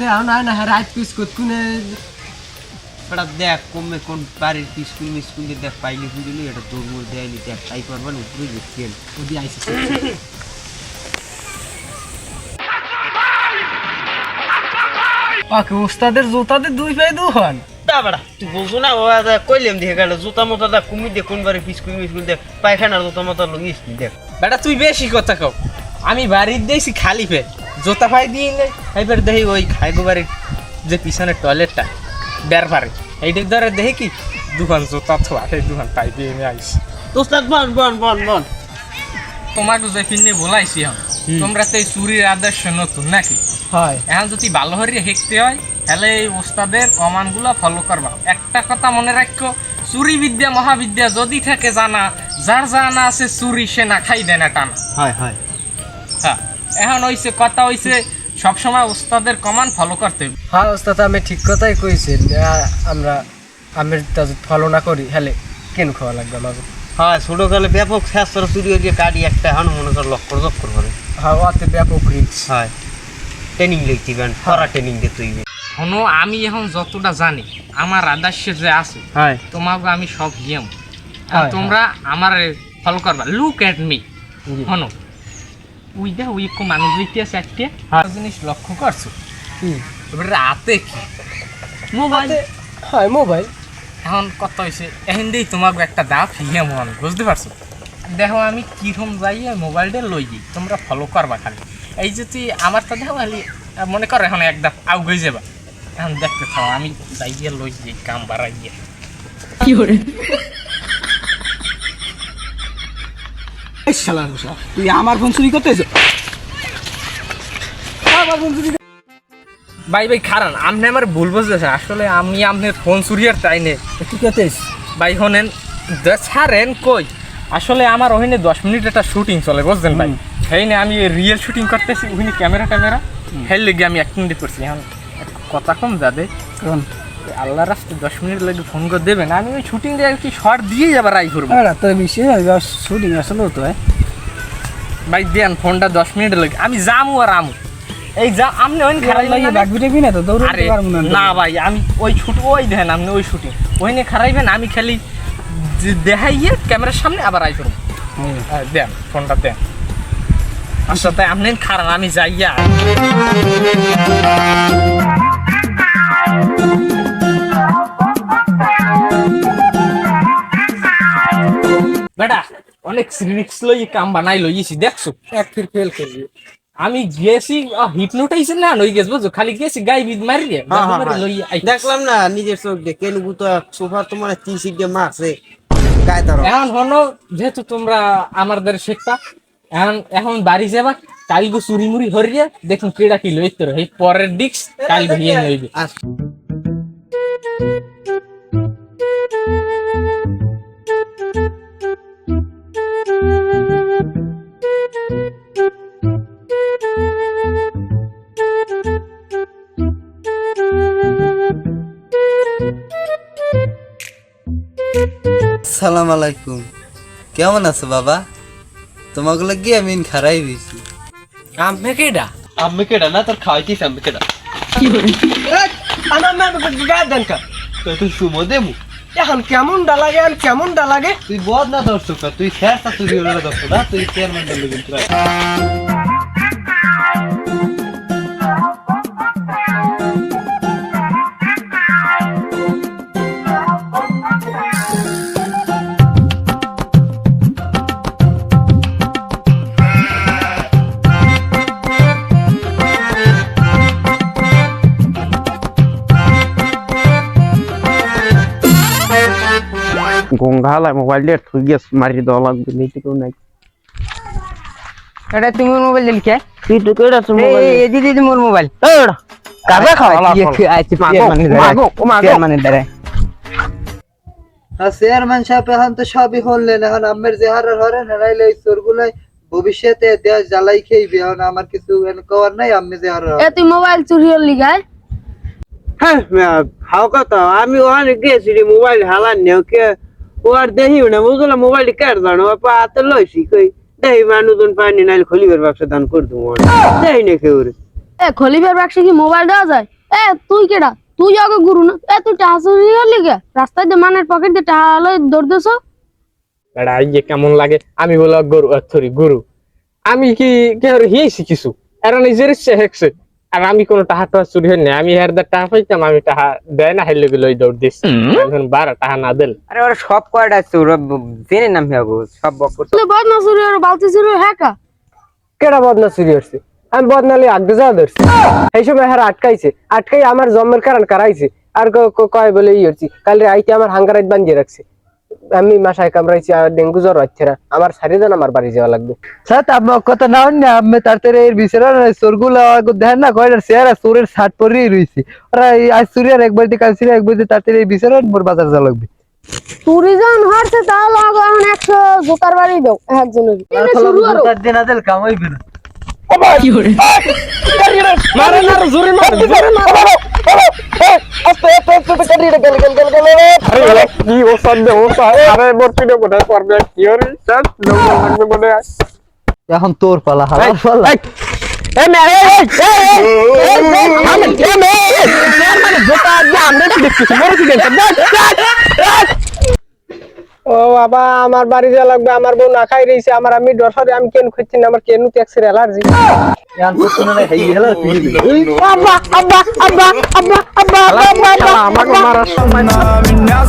দেও না না রাত পিস কত কোনে এটা দেখ কমে কোন বাড়ির স্কুল মিস্কুল দিয়ে দেখ পাইলি ফুলিলি এটা মোর দেয়নি দেখ তাই করবা না উপরে গেছি ওদি ওকে ওস্তাদের জুতাদের দুই পায়ে দুহন তা বেড়া তুই বুঝো না আজ কইলাম দেখে গেল জুতা মতো দেখ কুমি দেখ কোন বাড়ির স্কুল মিস্কুল দেখ পায়খানার জুতা মতো লঙ্গিস দেখ। বেটা তুই বেশি কথা কও। আমি বাড়ির দিয়েছি খালি ফের জোতা ফাই দিয়ে নে এবার দেখি ওই খাইগো বাড়ির যে পিছনে টয়লেটটা বের পারে এইদিক ধরে দেখি কি? দুখান জোতা থোয়া সেই দুখান পাই দিয়ে এনে আইসি ওস্তাদ বন বন বন বন তোমাকে যে পিনে বলাইছি আমি তোমরা তো এই চুরির আদর্শ নতুন নাকি? হয়। এখন যদি ভালো হরিয়ে হেঁকতে হয় তাহলে এই ওস্তাদের কমানগুলো ফলো করবা। একটা কথা মনে রাখো চুরি বিদ্যা মহাবিদ্যা যদি থাকে জানা যার জানা আছে চুরি সে না খাই দেয় না টানা। হয় হয়। হ্যাঁ। এখন হইছে কথা হইছে সবসময় ওস্তাদের কমান ফলো করতে হ্যাঁ ওস্তাদ আমি ঠিক কথাই কইছেন। আ- আমরা আমি তা যদি ফলো না করি হেলে কেন খাওয়া লাগবে আমাকে হ্যাঁ ছোটকালে ব্যাপক শাস্ত্র চুরি হয়ে কাটি একটা এখন মনে কর লক্ষ লক্ষ করে। হ্যাঁ ওতে ব্যাপক রিক্স হয় ট্রেনিং লিখতে পারেন করা ট্রেনিং দিয়ে তুই শোনো আমি এখন যতটা জানি আমার আদর্শে যে আছে হয়। তোমাকে আমি সব গেম হয়, তোমরা আমার ফলো করবা। লুক এট মি জি। শোনো উই দা উই কো মানুষ দেখতে চারটে হ্যাঁ। জিনিস লক্ষ্য করছ? কি এবার রাতে কি? মোবাইল? হয় মোবাইল। এখন কত হয়েছে এখন দিই তোমাকে একটা দা ফিয়ে মন বুঝতে পারছ? দেখো আমি কীরকম যাই ওই মোবাইলটা লই যাই তোমরা ফলো করবা খালি। এই যে তুই আমার তো দেখো খালি মনে করো এখন এক ধাপ আউ গই যাবা। এখন দেখতে থাও আমি যাই গিয়ে লই যাই কাম বাড়াই গিয়ে তুই আমার ফোন চুরি করতেছ আমার ফোন চুরি ভাই ভাই খারান আপনি আমার ভুল বুঝতেছে আসলে আমি আপনার ফোন চুরিয়ার তাই নে তুই করতেছ? ভাই হনেন ছাড়েন কই? আসলে আমার ওখানে দশ মিনিট একটা শুটিং চলে বুঝলেন ভাই? সেই না আমি রিয়েল শুটিং করতেছি ওখানে ক্যামেরা ট্যামেরা। হেল লেগে আমি এক মিনিট করছি। এখন কথা কম যাবে। কোন? আল্লাহ রাস্তায় দশ মিনিট লাগে ফোন করে দেবেন। আমি ওই শুটিং দিয়ে আর কি শর্ট দিয়ে যাবার আই করব। আরে তোর বিষয় শুটিং আসলে তো হ্যাঁ? ভাই দেন ফোনটা দশ মিনিট লাগে। আমি যামু আর আমু। এই যা আপনি ওই খারাই লাগিয়ে ব্যাগ বিটে না তো? দৌড়তে পারব না না ভাই আমি ওই শুট ওই দেখেন আপনি ওই শুটিং ওইনে খারাইবেন আমি খালি দেখাইয়ে ক্যামেরার সামনে আবার আই হ্যাঁ, দেন ফোনটা দেন। আচ্ছা তাই আপনি খারান আমি যাইয়া বেটা অনেক রিক্স লই কাম বানাই লইছি দেখছ? এক ফির ফেল করবি। আমি গেছি হিপনোটাইজ না লই গেছ বুঝছ? খালি গেছি গাই বিদ মারি হ্যাঁ, হ্যাঁ, হ্যাঁ। দেখলাম না নিজের চোখ দিয়ে। কেন তো সোফা তোমার তিন সিট দিয়ে মারছে? এখন হনো যেহেতু তোমরা আমাদের শেখতা এখন এখন বাড়ি যাবা কালগো চুরি মুড়ি হরিয়ে দেখুন কেডা কি লইতে পরের ডিক্স কাল ভিয়ে লইবে। আর সালাম আলাইকুম। কেমন আছো বাবা? তোমাকে লাগিয়ে আমি খারাই দিয়েছি আমি কেডা? আমি কেডা না তোর খাওয়াইতিস আমি কেডা। আমার মা গায়ে দেন কা। তো তুই সুমো দেবু এখন কেমন ডা লাগে আর কেমন ডা লাগে? তুই বদ না দর্শক তুই চুরি হলে দর্শক না তুই চেয়ারম্যান গঙ্গালায় মোবাইল দিয়ে ঠুই গেছ মারি দেওয়া লাগবে নাই এটা তুমি মোবাইল দিল কে তুই তো কেডা মোবাইল এই দিদি মোর মোবাইল এড়া কাজে খাওয়া আচ্ছা মাগো, মানে মাগো, ও মাগো। মানে দাঁড়ায় আর চেয়ারম্যান সাহেব এখন তো সবই হলেন এখন আমের যে হারার হরেন হারাইলে এই চোরগুলাই ভবিষ্যতে দেশ জ্বালাই খেইবে এখন আমার কিছু এন কওয়ার নাই আমি যে হারার এ তুই মোবাইল চুরি হল লিগায় হ্যাঁ হাও কথা আমি ওখানে গেছি মোবাইল হালান নেও কে ও আর দেহি না বুঝলা মোবাইল কার জানো? পা হাতে লইছি কই দেহি মানুষজন পানি নাইলে খলিবের ব্যবসা দান করে দেবো দেহি না কেউ রে। এ খলিফার বাক্সে কি মোবাইল দেওয়া যায়? এ তুই কেডা? তুই আগে গুরু না? এ তুই টাহা চুরি করলি কে রাস্তায় দিয়ে মানের পকেট দিয়ে টাহা লই দৌড় দেছ? বেড়া এই যে কেমন লাগে? আমি বলো গরু সরি গুরু। আমি কি কি আর হিয়েছি কিছু? এরা নিজের ইচ্ছে হেকছে। আর আমি কোনো টাহা টাহা চুরি হই না আমি হের টাহা পাইতাম আমি টাহা দেয় না হেলে লই দৌড় দিস এখন বারা টাহা না দিল। আরে ওরা সব কয়টা চুর জেনে নাম হব সব বকর তুই বদনা চুরি আর বালতি চুরি হ্যাঁ কা? কেডা বদনা চুরি হচ্ছে আমি বদনালি আগে যাওয়া ধরছি। এই সময় হার আটকাইছে আটকাই আমার জন্মের কারণ কারাইছে। আর ক- ক- কয় বলে ই হচ্ছি কালি আইতে আমার হাঙ্গারাইত বান্ধিয়ে রাখছে। আমি মাসায় কামড়াইছি আর ডেঙ্গু জ্বর হচ্ছে না। আমার সারি দেন আমার বাড়ি যাওয়া লাগবে। সাত আমার কথা না হন না আমি তাড়াতাড়ি এর বিচারা চোরগুলো দেখেন না কয়টা চেহারা চোরের শার্ট পরেই রয়েছে ওরা এই আজ চুরি আর একবার দিয়ে কাল চুরি একবার দিয়ে তাড়াতাড়ি এই বিচারা মোর বাজার যাওয়া লাগবে। যখন হচ্ছে তাহলে আগে এখন একশো জোতার বাড়ি দাও একজনের। এনে শুরু করো। দিন আদেল কামাইবে না মারে না জোরে মার। জোরে মার। সন্দেহ ও আরে মোর পিনে কোথায় পড়বে কি সব লোক লাগবে মনে হয় এখন তোর পালা হালাল পালা এ মে এ এ এ এ এ এ এ এ এ এ এ এ এ এ এ এ এ এ ও বাবা আমার বাড়ি যা লাগবে আমার বউ না খাই রইছে আমার আমি ডরসরে আমি কেন খুঁজছি না? আমার কেন ট্যাক্সের অ্যালার্জি এখন তো শুনে না হেই হেলা পিড়ি আব্বা আব্বা আব্বা আব্বা আব্বা আব্বা আমাকে মারার সময় На